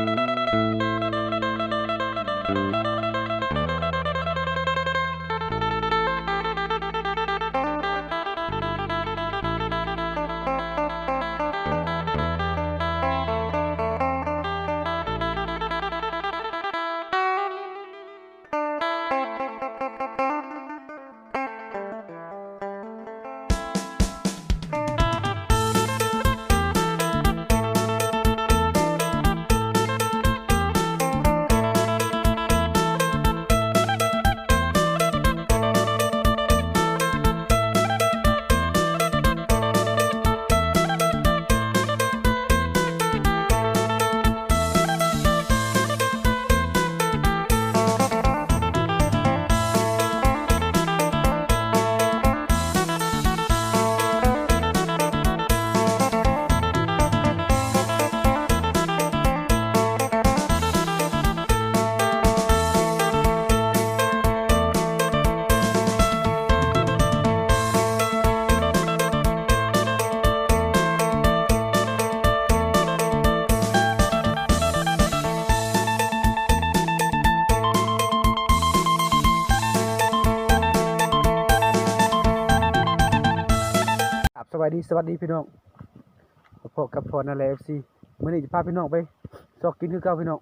ค ดีสวัสดีพี่น้องพบกับพอนาเลเอฟซีเมื่อนี้จะพาพี่น้องไปซอกกินคือเก้าพี่น้อง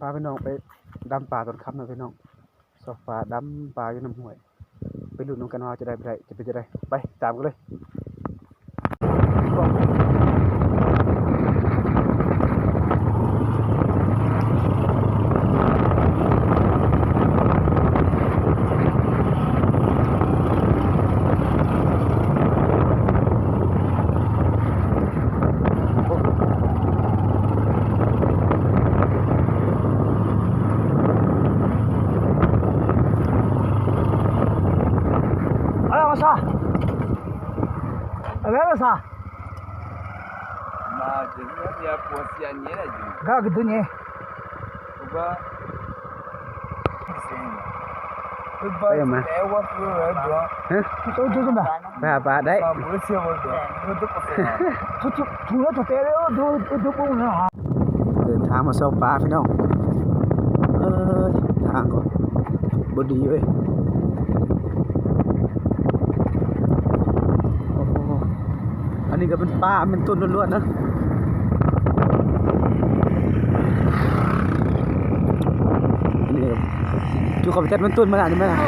พาพี่น้องไปดำป่าตอนค่ำนะพี่น้องซอกป่าดำป่าอยู่น้ำห้วย ไปลุ้นนำกันว่าจะได้ไปได้จะเป็นจะได้ไปตามกันเลย อะไรมาซะ Ma jami'a ya kuwasiya nyera jini. ga gudunye Uba Uba Ayo, Ma. ya wasu radwa. eh tôi tôi tôi bảo ไปหาปลาได้ Ba bu se wadwa. Ko duk ko sai. tôi tôi tôi nó tôi té đó tôi tôi tôi cũng nó hả เดินทางมาซอกป่าพี่น้อง เอ้ยทางก็บ่ดีเว้ยโอ้โห อันนี้ก็เป็นป่าเป็นต้นล้วนๆนะอันนี้จุกเขาไปจัดมันต้นมาแล้วนี่ไหมล่ะ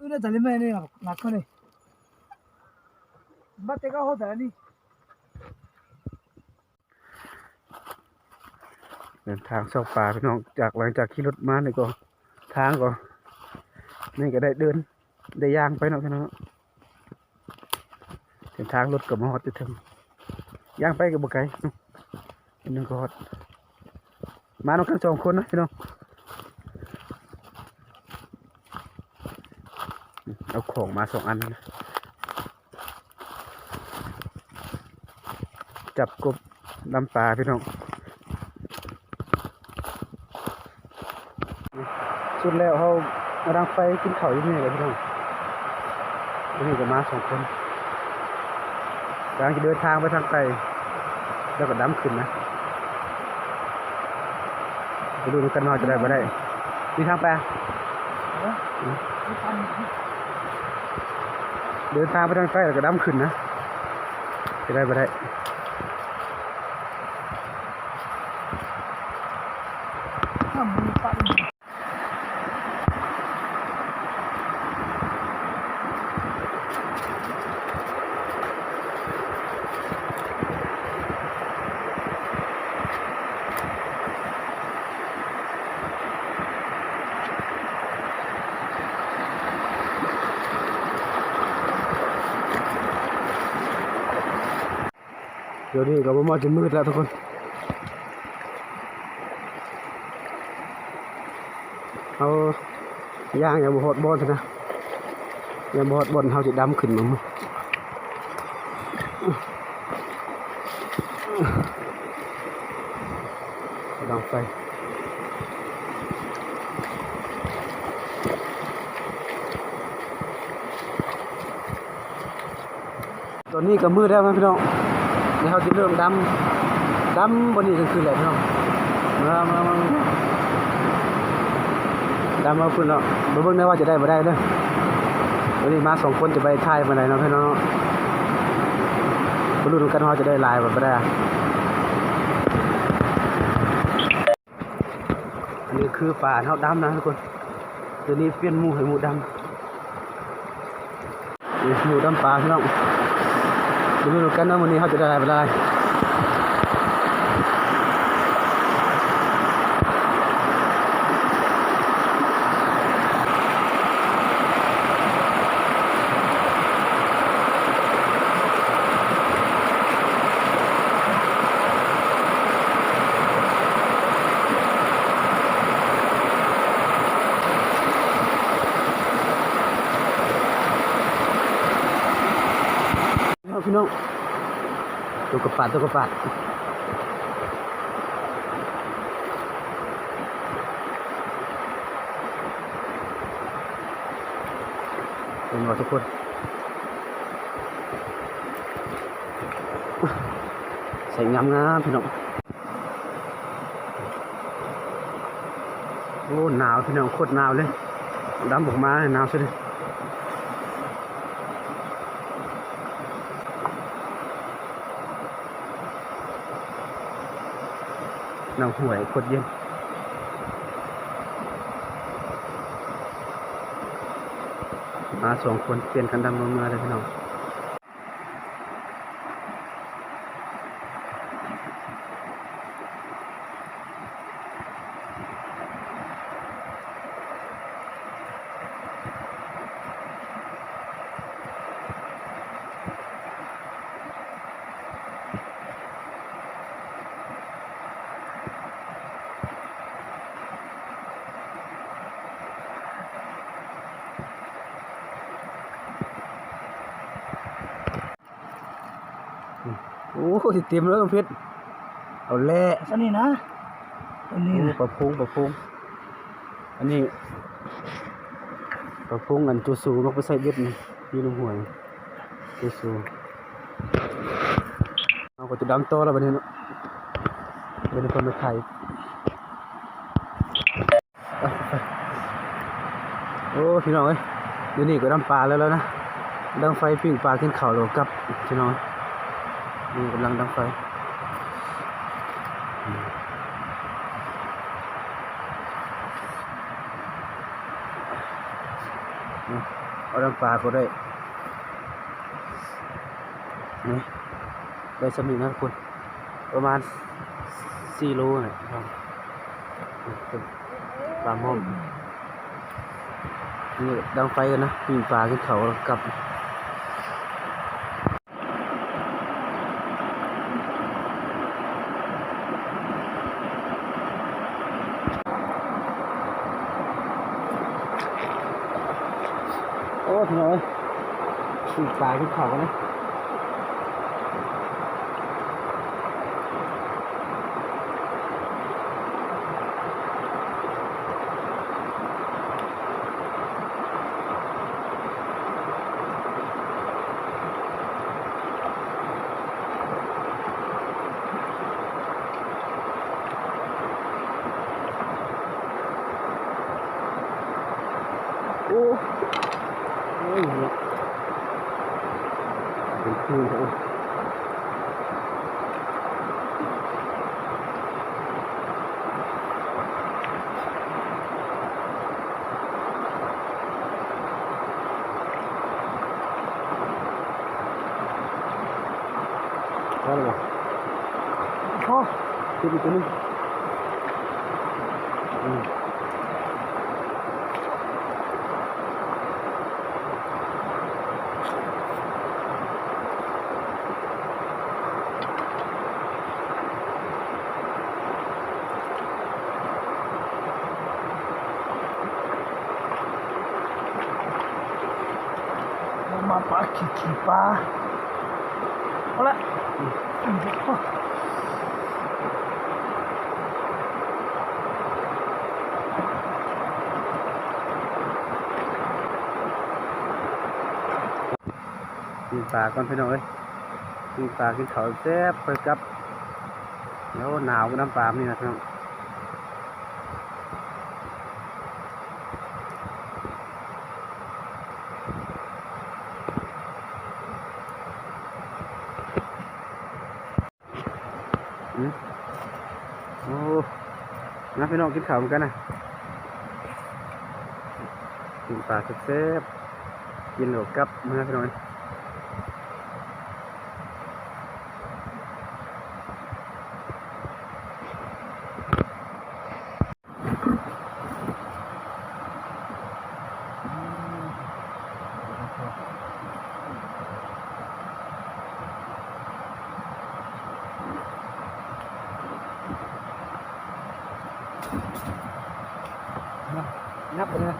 tôi nó chạy lên này là con này bắt tay cao hơn thế đi เดินทางซอกป่าพี่น้องจากหลังจากขี่รถมานี่ก็ทางก็นี่ก็ได้เดินได้ย่างไปเนาะพี่น้อง เดินทางรถกับมาฮอดจะถึงย่างไปกับบ่ไกลเนาะอันนึงก็ฮอดมาเนาะกันสองคนนะพี่น้องเอาของมาสองอันนะจับกบดำปลาพี่น้องสุดแล้วเขามาดังไฟกินข้าอยู่นี่เลยพี่น้องอันนี้ก็มาสองคน กำลังจะเดินทางไปทางไกลแล้วก็ดำขึ้นนะไปดูกันว่าจะได้ไม่ได้มีทางไปเดินทางไปทางไกลแล้วก็ดำขึ้นนะจะได้ไม่ได้ ดี๋ยวนี้ก็ประมาจะมืดแล้วทุกคนเอาย่างอย่าบดบอลนะอย่าบหดบอลเขาจะดำขึ้นมาดังไฟตอนนี้ก็มืดแล้วนะพี่น้อง เดี๋ยวเขาจะเริ่มดำดำบนนี้ก็คือแหละพี่น้องมามามาดำมาคุณเนาะมาเบิ่งได้ว่าจะได้บ่ได้เด้อวันนี้มาสองคนจะไปถ่ายมาไหนเนาะพี่น้องบ่รู้เหมือนกันว่าจะได้ลายแบบได้อันนี้คือป่าเฮาดำนะทุกคนเดี๋ยวนี้เปลี่ยนมูให้มูดำมูดำป่าพี่น้อง บ่รู้เหมือนกันว่าวันนี้เขาจะได้ลา น้องตัวกระปัดตัวกระปัดเป็นว่าทุกคนใส่งามงามๆพี่น้องโอ้หนาวพี่น้องโคตรหนาวเลยดำออกมาหนาวสุดเลย น้ำห่วยกดเย็นมาสองคนเปลี่ยนกันดำลงมาเลยพี่น้อง โอ้ยเต็มแล้วน้องเพชรเอาแล่สนี่นะอันนี้โอ้นะปลาพุงปลาพุงอันนี้ปลาพุงอันตัวสูงลงไปใส่เบ็ดนี่อยืนห่วยตัวสูงเอาก็จะดำโตแล้วบัดนี้เนาะเป็นคนมาไทยเอาไปโอ้พี่น้องเอ้ยเดี๋ยวนี้ก็ดำปลาแล้วแล้วนะดังไฟปิ้งปลาขึ้นเขาโลกับพี่น้อง นี่กำลังดังไฟเอาน้ำปลาก็ได้นี่ได้สมิงนะทุกคน ประมาณสี่โลนะครับนี่เป็นปลาหม้อมนี่ดังไฟกันนะปีนปลาขึ้นเขาแล้วกลับ โอ้พี่น้อยปีนปลาขึ้นเขากันนะโอ้โอ้ยเนี่ยเป็นคืนเถอะ ได้เลยพอขึ้นอีก กินปลาก่อนพี่น้องเอ้ยกินปลากินเขาแซ่บไปกับ แล้วหนาวน้ำปลานี่นะครับงอืมโอ้ี่น้องกินข้าวกันนะกินปลาเซ็บกินหลวกับเมื่อพี่น้อง นั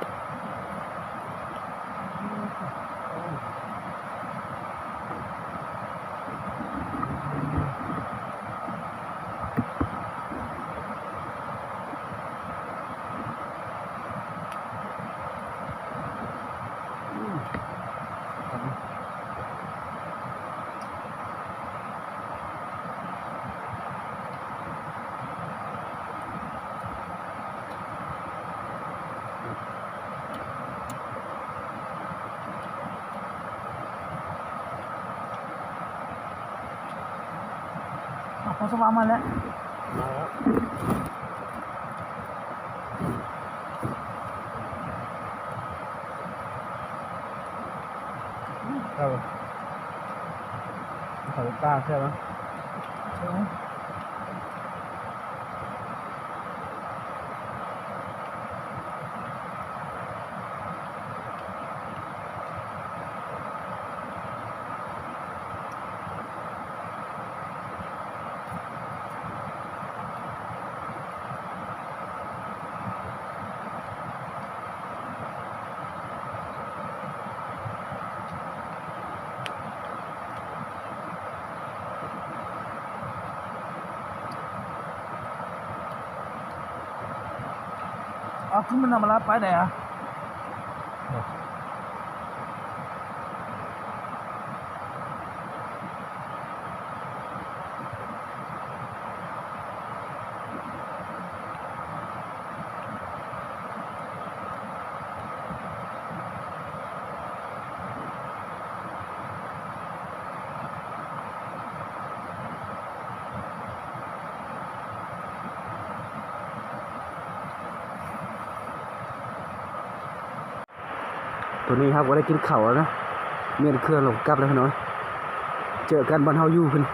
บไปเลยอะพอสว่างมาแล้ว มาแล้ว เอาเขาป้าใช่ไหมใช่ไหมาขึ้นมันทำอะไรไปไหนอะ ตัวนี้ครับว่าได้กินข้าวแล้วนะเมียนเครื่องหลงกลับแล้วพี่น้อยเจอกันบนเฮาอยู่ขึ้น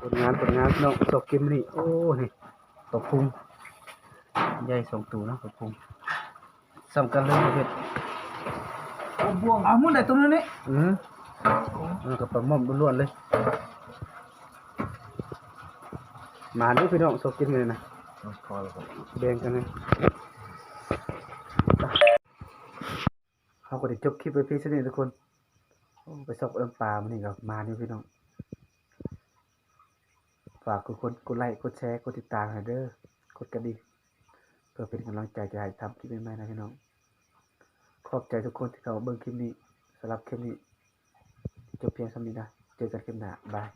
ผลงานผลงานพี่น้องตกกิมนี่โอ้นี่ตกพุงใหญ่สองตัวนะตกพุงสำคัญเลยเห็ดเอาบ่วงเอามุ่นไหนตรงนั้นนี่อืมมันกับปลาหม่อมล้วนๆเลย มาด้วยพี่น้องสกกินเลยนะแบ่งกันเลยเขาก็ได้จบคลิปไปเพียงเท่านี้ทุกคนโอ้ไปสอบเอิมปลามันนี่กับมานี่พี่น้อง ฝากทุกคนกดไลค์กดแชร์กดติดตามให้เด้อกดกระดิ่งเพื่อเป็นกำลังใจจะให้ทำคลิปใหม่ๆนะพี่น้อง ขอบใจทุกคนที่เข้ามาเบิ่งคลิปนี้สำหรับคลิปนี้จบเพียงเท่านี้นะ เจอกันคลิปหน้าบาย